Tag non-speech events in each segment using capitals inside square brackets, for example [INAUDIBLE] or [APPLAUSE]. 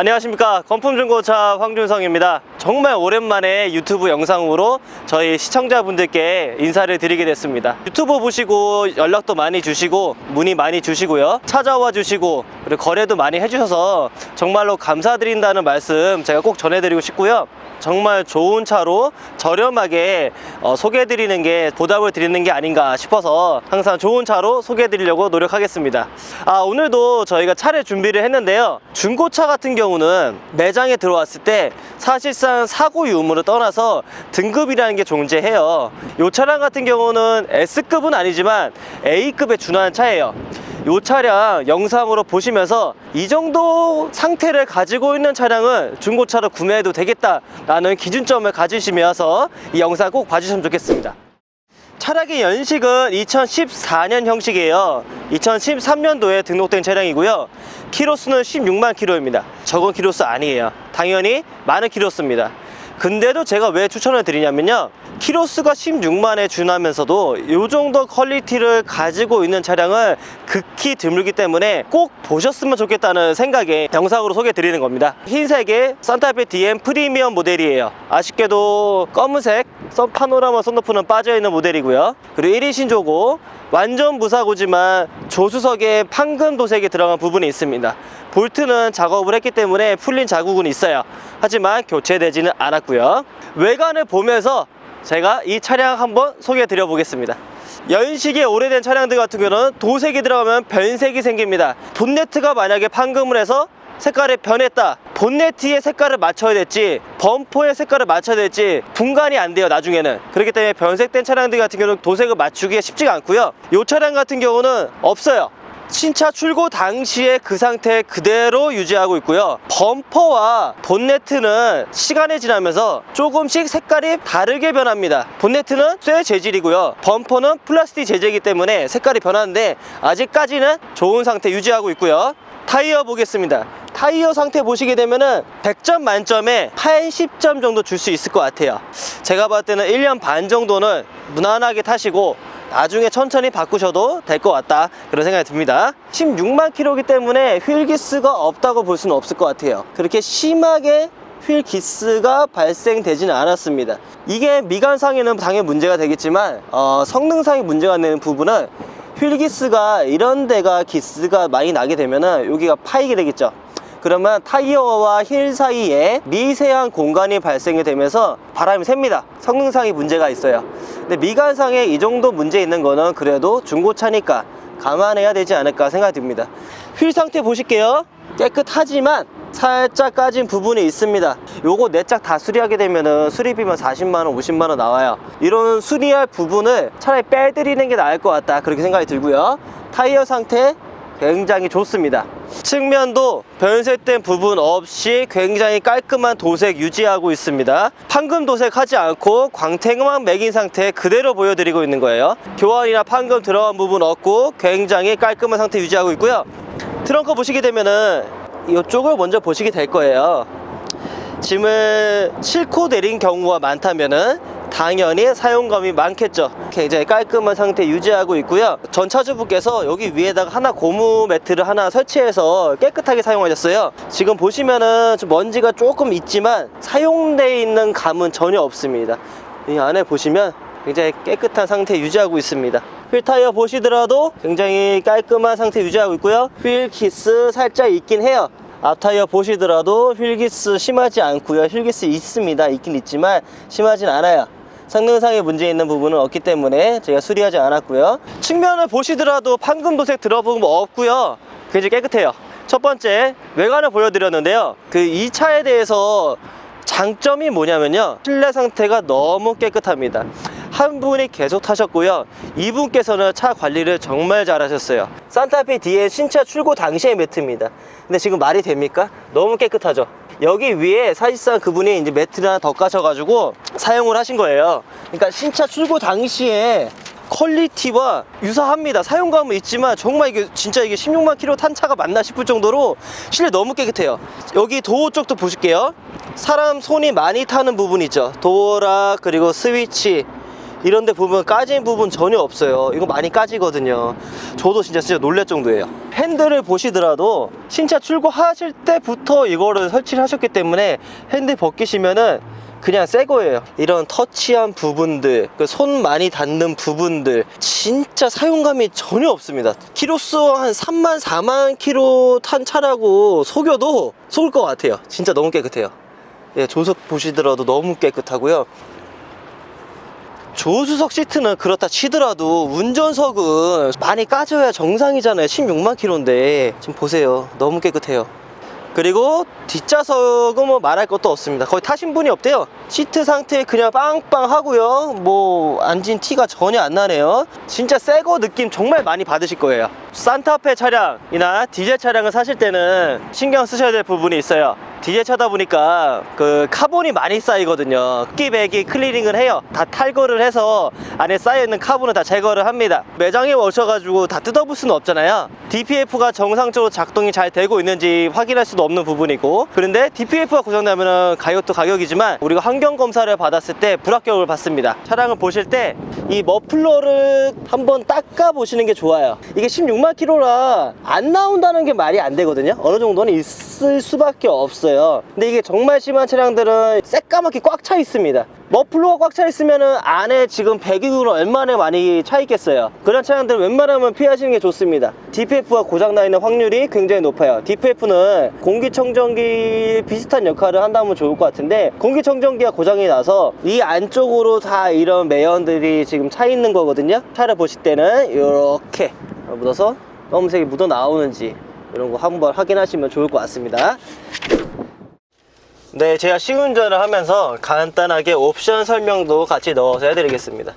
안녕하십니까. 건품중고차 황준성입니다. 정말 오랜만에 유튜브 영상으로 저희 시청자분들께 인사를 드리게 됐습니다. 유튜브 보시고 연락도 많이 주시고 문의 많이 주시고요. 찾아와 주시고 그리고 거래도 많이 해주셔서 정말로 감사드린다는 말씀 제가 꼭 전해드리고 싶고요. 정말 좋은 차로 저렴하게 어, 소개해드리는 게 보답을 드리는 게 아닌가 싶어서 항상 좋은 차로 소개해드리려고 노력하겠습니다. 아, 오늘도 저희가 차를 준비를 했는데요. 중고차 같은 경우 는 매장에 들어왔을 때 사실상 사고 유무를 떠나서 등급이라는 게 존재해요. 이 차량 같은 경우는 S급은 아니지만 A급에 준하는 차예요. 이 차량 영상으로 보시면서 이 정도 상태를 가지고 있는 차량은 중고차로 구매해도 되겠다라는 기준점을 가지시면서 이 영상 꼭 봐주시면 좋겠습니다. 차량의 연식은 2014년 형식이에요. 2013년도에 등록된 차량이고요. 키로수는 16만 키로입니다. 적은 키로수 아니에요. 당연히 많은 키로수입니다. 근데도 제가 왜 추천을 드리냐면요. 키로수가 16만에 준하면서도 이 정도 퀄리티를 가지고 있는 차량을 극히 드물기 때문에 꼭 보셨으면 좋겠다는 생각에 영상으로 소개해 드리는 겁니다. 흰색의 산타페 DM 프리미엄 모델이에요. 아쉽게도 검은색 썬 파노라마 썬루프는 빠져있는 모델이고요. 그리고 1인 신조고 완전 무사고지만 조수석에 판금 도색이 들어간 부분이 있습니다. 볼트는 작업을 했기 때문에 풀린 자국은 있어요. 하지만 교체되지는 않았고요. 외관을 보면서 제가 이 차량 한번 소개해 드려 보겠습니다. 연식이 오래된 차량들 같은 경우는 도색이 들어가면 변색이 생깁니다. 본네트가 만약에 판금을 해서 색깔이 변했다. 본네트의 색깔을 맞춰야 될지 범퍼의 색깔을 맞춰야 될지 분간이 안 돼요 나중에는. 그렇기 때문에 변색된 차량들 같은 경우는 도색을 맞추기가 쉽지가 않고요. 이 차량 같은 경우는 없어요. 신차 출고 당시에 그 상태 그대로 유지하고 있고요. 범퍼와 본네트는 시간이 지나면서 조금씩 색깔이 다르게 변합니다. 본네트는 쇠 재질이고요. 범퍼는 플라스틱 재질이기 때문에 색깔이 변하는데 아직까지는 좋은 상태 유지하고 있고요 타이어 보겠습니다. 타이어 상태 보시게 되면은 100점 만점에 80점 정도 줄 수 있을 것 같아요. 제가 봤을 때는 1년 반 정도는 무난하게 타시고 나중에 천천히 바꾸셔도 될 것 같다. 그런 생각이 듭니다. 16만 킬로기 때문에 휠 기스가 없다고 볼 수는 없을 것 같아요. 그렇게 심하게 휠 기스가 발생되지는 않았습니다. 이게 미관상에는 당연히 문제가 되겠지만 어, 성능상의 문제가 되는 부분은 휠 기스가 이런 데가 기스가 많이 나게 되면은 여기가 파이게 되겠죠. 그러면 타이어와 힐 사이에 미세한 공간이 발생이 되면서 바람이 셉니다. 성능상의 문제가 있어요. 근데 미관상에 이 정도 문제 있는 거는 그래도 중고차니까 감안해야 되지 않을까 생각이 듭니다. 휠 상태 보실게요. 깨끗하지만 살짝 까진 부분이 있습니다. 요거 네짝다 수리하게 되면은 수리비만 40만원 50만원 나와요. 이런 수리할 부분을 차라리 빼드리는 게 나을 것 같다. 그렇게 생각이 들고요. 타이어 상태 굉장히 좋습니다. 측면도 변색된 부분 없이 굉장히 깔끔한 도색 유지하고 있습니다. 판금 도색하지 않고 광택만 매긴 상태 그대로 보여드리고 있는 거예요. 교환이나 판금 들어간 부분 없고 굉장히 깔끔한 상태 유지하고 있고요. 트렁크 보시게 되면은 이쪽을 먼저 보시게 될 거예요. 짐을 싣고 내린 경우가 많다면은 당연히 사용감이 많겠죠. 굉장히 깔끔한 상태 유지하고 있고요. 전 차주분께서 여기 위에다가 하나 고무 매트를 하나 설치해서 깨끗하게 사용하셨어요. 지금 보시면은 좀 먼지가 조금 있지만 사용되어 있는 감은 전혀 없습니다. 이 안에 보시면 굉장히 깨끗한 상태 유지하고 있습니다. 휠 타이어 보시더라도 굉장히 깔끔한 상태 유지하고 있고요. 휠 키스 살짝 있긴 해요. 앞타이어 보시더라도 휠기스 심하지 않고요. 휠기스 있습니다. 있긴 있지만 심하진 않아요. 성능상의 문제 있는 부분은 없기 때문에 제가 수리하지 않았고요. 측면을 보시더라도 판금 도색 들어본 거 없고요. 굉장히 깨끗해요. 첫 번째 외관을 보여드렸는데요. 그 이 차에 대해서 장점이 뭐냐면요. 실내 상태가 너무 깨끗합니다 한 분이 계속 타셨고요 이분께서는 차 관리를 정말 잘하셨어요 산타페 뒤에 신차 출고 당시의 매트입니다 근데 지금 말이 됩니까? 너무 깨끗하죠 여기 위에 사실상 그분이 이제 매트를 하나 더 까셔가지고 사용을 하신 거예요 그러니까 신차 출고 당시에 퀄리티와 유사합니다. 사용감은 있지만 정말 이게 진짜 이게 16만 킬로 탄 차가 맞나 싶을 정도로 실내 너무 깨끗해요. 여기 도어 쪽도 보실게요. 사람 손이 많이 타는 부분 있죠. 도어락 그리고 스위치 이런 데 보면 까진 부분 전혀 없어요 이거 많이 까지거든요 저도 진짜 진짜 놀랄 정도예요 핸들을 보시더라도 신차 출고하실 때부터 이거를 설치를 하셨기 때문에 핸들 벗기시면은 그냥 새 거예요. 이런 터치한 부분들, 그손 많이 닿는 부분들, 진짜 사용감이 전혀 없습니다. 키로수 한 3만, 4만 키로 탄 차라고 속여도 속을 것 같아요. 진짜 너무 깨끗해요. 예, 조석 보시더라도 너무 깨끗하고요. 조수석 시트는 그렇다 치더라도 운전석은 많이 까져야 정상이잖아요. 16만 킬로인데 지금 보세요. 너무 깨끗해요. 그리고 뒷좌석은 뭐 말할 것도 없습니다. 거의 타신 분이 없대요. 시트 상태 그냥 빵빵하고요. 뭐 앉은 티가 전혀 안 나네요. 진짜 새거 느낌 정말 많이 받으실 거예요. 산타페 차량이나 디젤 차량을 사실 때는 신경 쓰셔야 될 부분이 있어요. 디젤 차다 보니까 그 카본이 많이 쌓이거든요. 끼배기 클리닝을 해요. 다 탈거를 해서 안에 쌓여있는 카본을 다 제거를 합니다. 매장에 오셔가지고 다 뜯어볼 수는 없잖아요. DPF가 정상적으로 작동이 잘 되고 있는지 확인할 수도 없는 부분이고 그런데 DPF가 고장나면 가격도 가격이지만 우리가 환경 검사를 받았을 때 불합격을 받습니다. 차량을 보실 때 이 머플러를 한번 닦아 보시는 게 좋아요. 이게 16만 킬로라 안 나온다는 게 말이 안 되거든요. 어느 정도는 있을 수밖에 없어요. 근데 이게 정말 심한 차량들은 새까맣게 꽉 차 있습니다. 머플러가 꽉 차 있으면은 안에 지금 배기구는 얼마나 많이 차 있겠어요. 그런 차량들은 웬만하면 피하시는 게 좋습니다. DPF가 고장나 있는 확률이 굉장히 높아요. DPF는 공기청정기 비슷한 역할을 한다면 좋을 것 같은데 공기청정기가 고장이 나서 이 안쪽으로 다 이런 매연들이 지금 차 있는 거거든요. 차를 보실 때는 이렇게 묻어서 검은색이 묻어 나오는지 이런 거 한번 확인하시면 좋을 것 같습니다. 네, 제가 시운전을 하면서 간단하게 옵션 설명도 같이 넣어서 해드리겠습니다.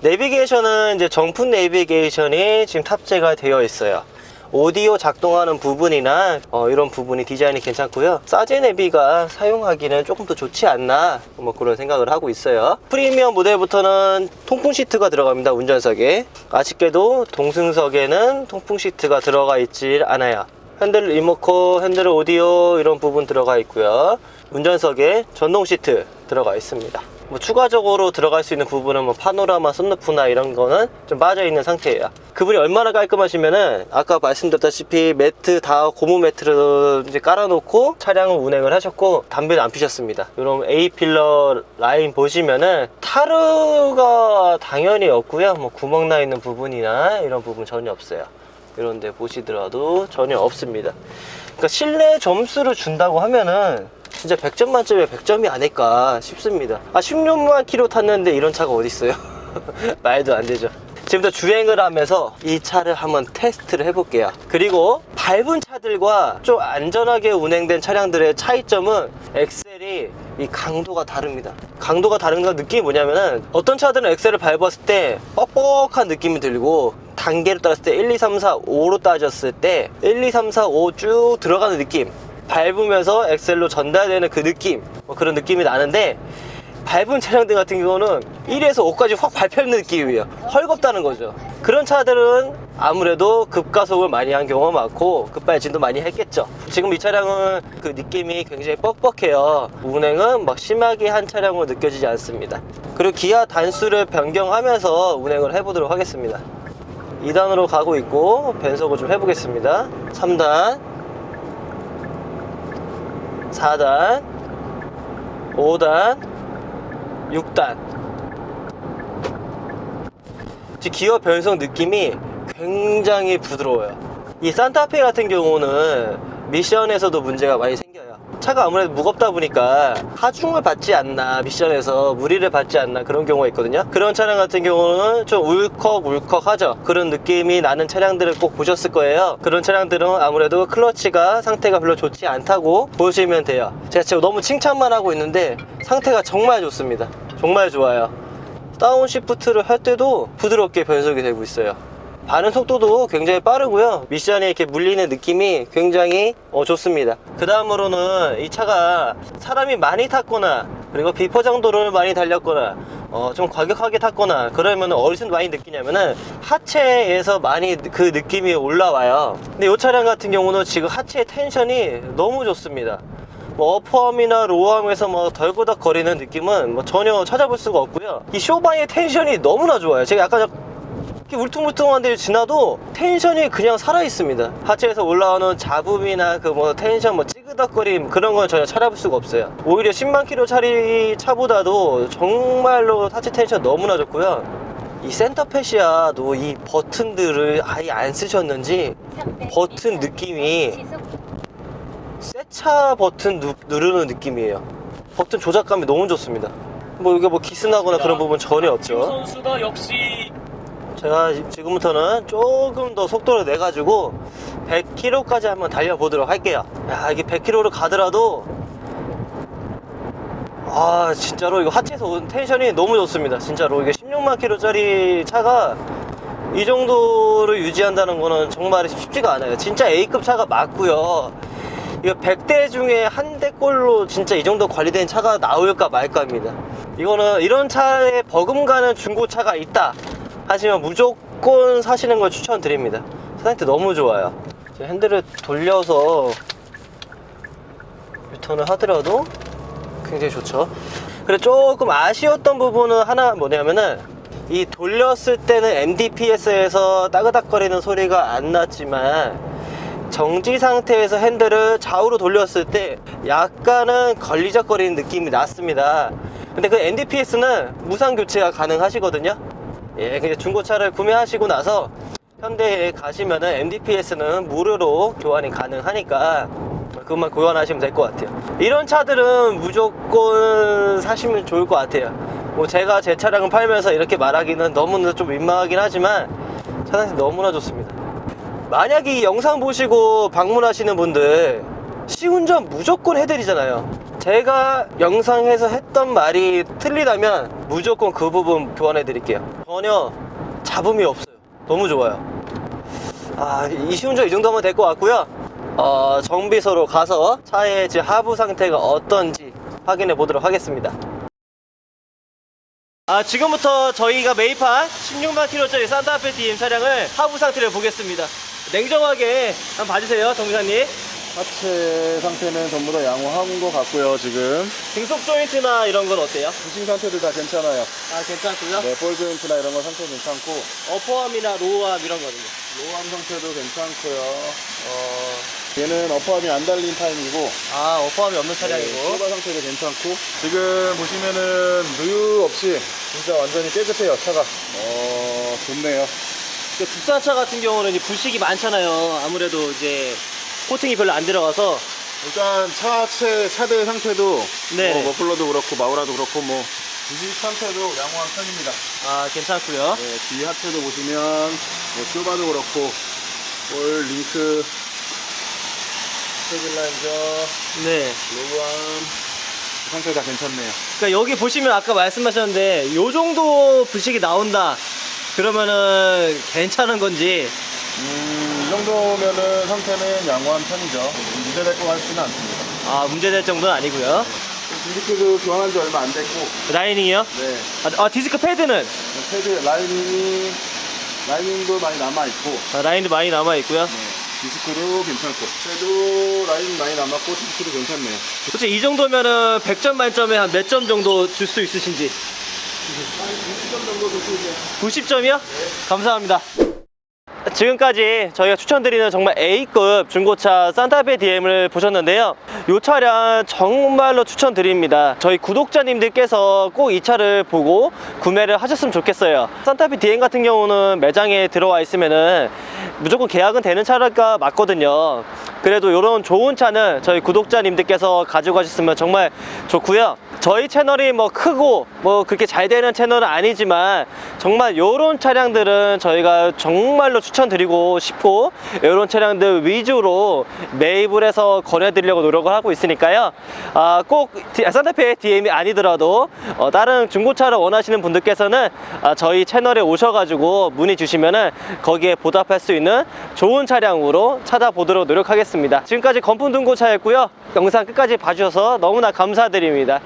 내비게이션은 이제 정품 내비게이션이 지금 탑재가 되어 있어요. 오디오 작동하는 부분이나 어, 이런 부분이 디자인이 괜찮고요. 사제 내비가 사용하기는 조금 더 좋지 않나 뭐 그런 생각을 하고 있어요. 프리미엄 모델부터는 통풍 시트가 들어갑니다. 운전석에 아쉽게도 동승석에는 통풍 시트가 들어가 있질 않아요. 핸들 리모컨, 핸들 오디오 이런 부분 들어가 있고요. 운전석에 전동 시트 들어가 있습니다. 뭐 추가적으로 들어갈 수 있는 부분은 뭐 파노라마, 썬루프나 이런 거는 좀 빠져 있는 상태예요. 그분이 얼마나 깔끔하시면은 아까 말씀드렸다시피 매트 다 고무 매트를 이제 깔아놓고 차량을 운행을 하셨고 담배도 안 피셨습니다. 이런 A 필러 라인 보시면은 타르가 당연히 없고요. 뭐 구멍 나 있는 부분이나 이런 부분 전혀 없어요. 이런데 보시더라도 전혀 없습니다. 그러니까 실내 점수를 준다고 하면은 진짜 100점 만점에 100점이 아닐까 싶습니다. 아 16만 킬로 탔는데 이런 차가 어디 있어요? [LAUGHS] 말도 안 되죠. 지금부터 주행을 하면서 이 차를 한번 테스트를 해볼게요. 그리고 밟은 차들과 좀 안전하게 운행된 차량들의 차이점은 엑셀이 이 강도가 다릅니다. 강도가 다른 건 느낌이 뭐냐면은 어떤 차들은 엑셀을 밟았을 때 뻑뻑한 느낌이 들고 단계로 따졌을 때 1, 2, 3, 4, 5로 따졌을 때 1, 2, 3, 4, 5 쭉 들어가는 느낌 밟으면서 엑셀로 전달되는 그 느낌 뭐 그런 느낌이 나는데 밟은 차량들 같은 경우는 1에서 5까지 확 밟히는 느낌이에요. 헐겁다는 거죠. 그런 차들은 아무래도 급가속을 많이 한 경우가 많고 급발진도 많이 했겠죠. 지금 이 차량은 그 느낌이 굉장히 뻑뻑해요. 운행은 막 심하게 한 차량으로 느껴지지 않습니다. 그리고 기아 단수를 변경하면서 운행을 해보도록 하겠습니다. 2단으로 가고 있고 변속을 좀 해보겠습니다. 3단 4단 5단 6단. 지금 기어 변속 느낌이 굉장히 부드러워요. 이 산타페 같은 경우는 미션에서도 문제가 많이 생겨요 차가 아무래도 무겁다 보니까 하중을 받지 않나 미션에서 무리를 받지 않나 그런 경우가 있거든요. 그런 차량 같은 경우는 좀 울컥울컥 하죠. 그런 느낌이 나는 차량들을 꼭 보셨을 거예요. 그런 차량들은 아무래도 클러치가 상태가 별로 좋지 않다고 보시면 돼요. 제가 지금 너무 칭찬만 하고 있는데 상태가 정말 좋습니다. 정말 좋아요. 다운 시프트를 할 때도 부드럽게 변속이 되고 있어요 반응 속도도 굉장히 빠르고요 미션에 이렇게 물리는 느낌이 굉장히 어, 좋습니다 그 다음으로는 이 차가 사람이 많이 탔거나 그리고 비포장도를 많이 달렸거나 어, 좀 과격하게 탔거나 그러면 어디서 많이 느끼냐면은 하체에서 많이 그 느낌이 올라와요 근데 이 차량 같은 경우는 지금 하체 텐션이 너무 좋습니다 뭐 어퍼함이나 로어함에서 뭐 덜그덕거리는 느낌은 뭐 전혀 찾아볼 수가 없고요. 이 쇼바의 텐션이 너무나 좋아요. 제가 약간 이렇게 울퉁불퉁한 데를 지나도 텐션이 그냥 살아 있습니다. 하체에서 올라오는 잡음이나 그 뭐 텐션 뭐 찌그덕거림 그런 건 전혀 찾아볼 수가 없어요. 오히려 10만 킬로짜리 차보다도 정말로 하체 텐션 너무나 좋고요. 이 센터페시아도 이 버튼들을 아예 안 쓰셨는지 버튼 느낌이 세차 버튼 누, 누르는 느낌이에요. 버튼 조작감이 너무 좋습니다. 뭐 이게 뭐 기스나거나 그런 부분 전혀 없죠. 선수가 역시 제가 지- 지금부터는 조금 더 속도를 내가지고 100km까지 한번 달려보도록 할게요. 야, 이게 100km를 가더라도 아, 진짜로 이거 하체에서 온 텐션이 너무 좋습니다. 진짜로 이게 16만 킬로 짜리 차가 이 정도를 유지한다는 거는 정말 쉽지가 않아요. 진짜 A급 차가 맞고요. 이거 100대 중에 한 대꼴로 진짜 이 정도 관리된 차가 나올까 말까입니다. 이거는 이런 차에 버금가는 중고차가 있다 하시면 무조건 사시는 걸 추천드립니다. 사장님한테 너무 좋아요. 핸들을 돌려서 유턴을 하더라도 굉장히 좋죠. 그래 조금 아쉬웠던 부분은 하나 뭐냐면은 이 돌렸을 때는 MDPS에서 따그닥거리는 소리가 안 났지만 정지 상태에서 핸들을 좌우로 돌렸을 때 약간은 걸리적거리는 느낌이 났습니다. 근데 그 NDPS는 무상 교체가 가능하시거든요. 예, 그냥 중고차를 구매하시고 나서 현대에 가시면은 MDPS는 무료로 교환이 가능하니까 그것만 교환하시면 될 것 같아요. 이런 차들은 무조건 사시면 좋을 것 같아요. 뭐 제가 제 차량을 팔면서 이렇게 말하기는 너무나 좀 민망하긴 하지만 차량이 너무나 좋습니다. 만약에 이 영상 보시고 방문하시는 분들 시운전 무조건 해드리잖아요. 제가 영상에서 했던 말이 틀리다면 무조건 그 부분 교환해 드릴게요. 전혀 잡음이 없어요. 너무 좋아요. 아, 이 시운전 이 정도면 될 것 같고요. 어, 정비소로 가서 차의 지금 하부 상태가 어떤지 확인해 보도록 하겠습니다. 아, 지금부터 저희가 매입한 16만 킬로짜리 산타페 DM 차량을 하부 상태를 보겠습니다. 냉정하게 한번 봐주세요, 정비사님. 하체 상태는 전부 다 양호한 것 같고요, 지금. 등속 조인트나 이런 건 어때요? 부싱 상태도 다 괜찮아요. 아, 괜찮고요. 네, 볼 조인트나 이런 건 상태 괜찮고, 어퍼함이나 로우함 이런 거는요. 로우암 상태도 괜찮고요. 어, 얘는 어퍼함이 안 달린 타임이고, 아, 어퍼함이 없는 네, 차량이고. 출발 상태도 괜찮고, 지금 보시면은 누유 없이 진짜 완전히 깨끗해요, 차가. 어, 좋네요. 그 국산차 같은 경우는 이제 부식이 많잖아요. 아무래도 이제 코팅이 별로 안 들어가서 일단 차체 차대 상태도 네. 뭐 머플러도 그렇고 마우라도 그렇고 뭐 부식 상태도 양호한 편입니다. 아 괜찮고요. 네, 뒤 하체도 보시면 뭐 쇼바도 그렇고 볼 링크 스테빌라이저 네. 로우암 상태 다 괜찮네요. 그러니까 여기 보시면 아까 말씀하셨는데 요 정도 부식이 나온다. 그러면은 괜찮은 건지 음, 이 정도면은 상태는 양호한 편이죠. 문제될 것 같지는 않습니다. 아 문제될 정도는 아니고요. 디스크도 교환한 지 얼마 안 됐고, 라이닝이요? 네, 아, 아, 디스크 패드는 패드 라이닝이 라이닝도 많이 남아 있고, 아, 라인도 많이 남아 있고요. 네, 디스크도 괜찮고, 패드 라이닝 많이 남았고 디스크도 괜찮네요. 솔직히 이 정도면은 100점 만점에 한 몇 점 정도 줄 수 있으신지? 90점 정도 줄수 있네요. 90점이요? 감사합니다. 지금까지 저희가 추천드리는 정말 A급 중고차 산타페 DM을 보셨는데요. 이 차량 정말로 추천드립니다. 저희 구독자님들께서 꼭 이 차를 보고 구매를 하셨으면 좋겠어요. 산타페 DM 같은 경우는 매장에 들어와 있으면은 무조건 계약은 되는 차가 맞거든요. 그래도 이런 좋은 차는 저희 구독자님들께서 가지고 가셨으면 정말 좋고요. 저희 채널이 뭐 크고 뭐 그렇게 잘 되는 채널은 아니지만 정말 이런 차량들은 저희가 정말로 추천드리고 싶고 이런 차량들 위주로 매입을 해서 거래드리려고 노력을 하고 있으니까요. 아, 꼭 디- 산타페 DM이 아니더라도 어, 다른 중고차를 원하시는 분들께서는 아, 저희 채널에 오셔가지고 문의 주시면은 거기에 보답할 수 있는 좋은 차량으로 찾아보도록 노력하겠습니다. 지금까지 건품 중고차였고요. 영상 끝까지 봐주셔서 너무나 감사드립니다.